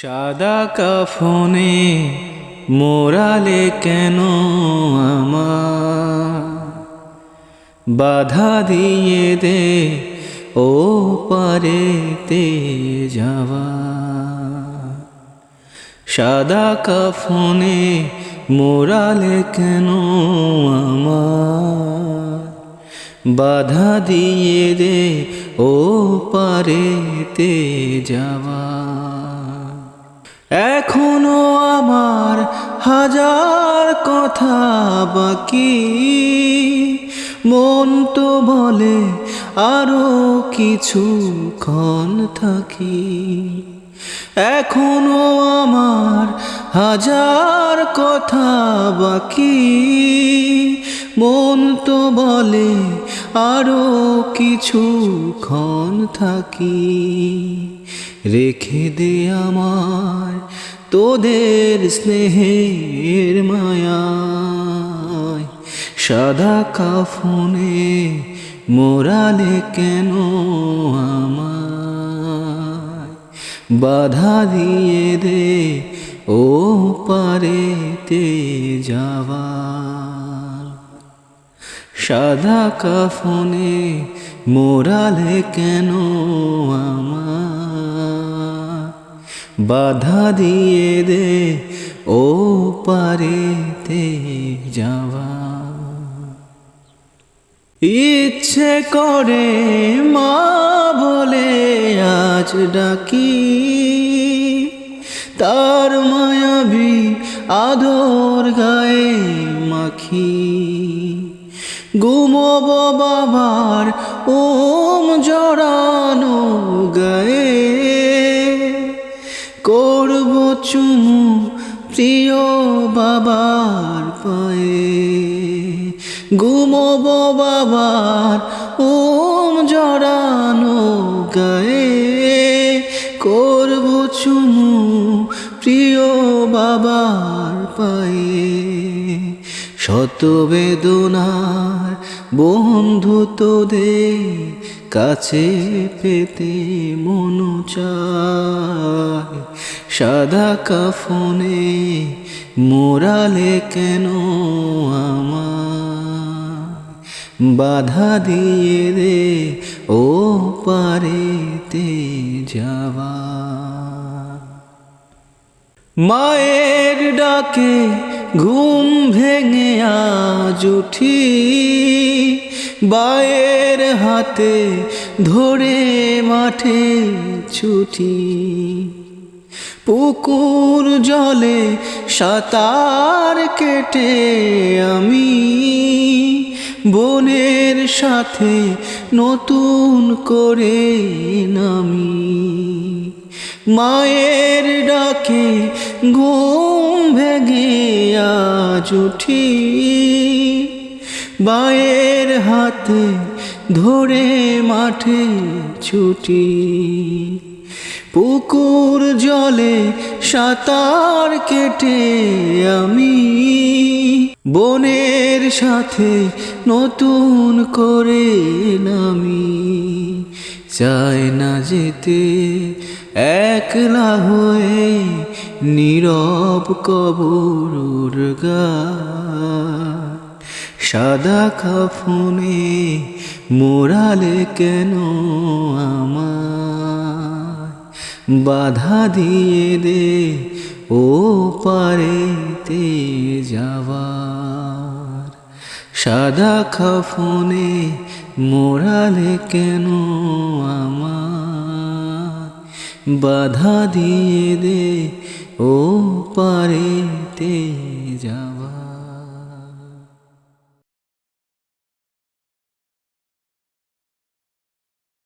সাদা কাফনে মোরালে কেন আমার? বাধা দিয়ে দে ও পারেতে যাওয়া। সাদা কাফনে মোরালে কেন আমার? বাধা দিয়ে দে ও পারেতে যাওয়া। এখনও আমার হাজার কথা বাকি। মন তো বলে আরও কিছুক্ষণ থাকি। এখনও আমার হাজার কথা বাকি। মন তো বলে আরও কিছুক্ষণ থাকি। রেখে দে আমায় তোদের স্নেহের মায়ায়। সাদা কাফনে মোরালে কেন আমায়? বাধা দিয়ে দে ও পারেতে যাওয়া সাদা কাফনে মোরালে কেন আমার বাধা দিয়ে দে, ও পারেতে যাওয়া। ইচ্ছে করে মা বলে আজ ডাকি, তার মায়াবী আদর গায়ে মাখি। ঘুমব বাবার ওম জড়ানো চুমু প্রিয় বাবার পায়ে। ঘুমব বাবার ওম জড়ানো গায়ে। করব চুমু প্রিয় বাবার পায়ে। শত বেদনার বন্ধু তোদের কাছে পেতে মনু সাদা কাফনে মোরালে কেন বাধা দিয়ে দে ও পারেতে যাওয়া। মায়ের ডাকে ঘুম ভেঙে আজ উঠি, বায়ের হাতে ধরে মাঠে ছুটি। পুকুর জলে সাঁতার কেটে আমি বনের সাথে নতুন করে নামি। মায়ের ডাকে ঘুম ভেঙে আজ উঠি। বায়ের হাতে ধরে মাঠে ছুটি। পুকুর জলে সাঁতার কেটে আমি বনের সাথে নতুন করে নামি। চায় না যেতে একলা হয়ে নীরব কবর গা। সাদা কাফনে মোরালে কেন আমার? বাধা দিয়ে দে, ও পারেতে যাওয়ার। সাদা কাফনে মোরালে কেন আমার? বাধা দিয়ে দে, ও পারেতে যাওয়া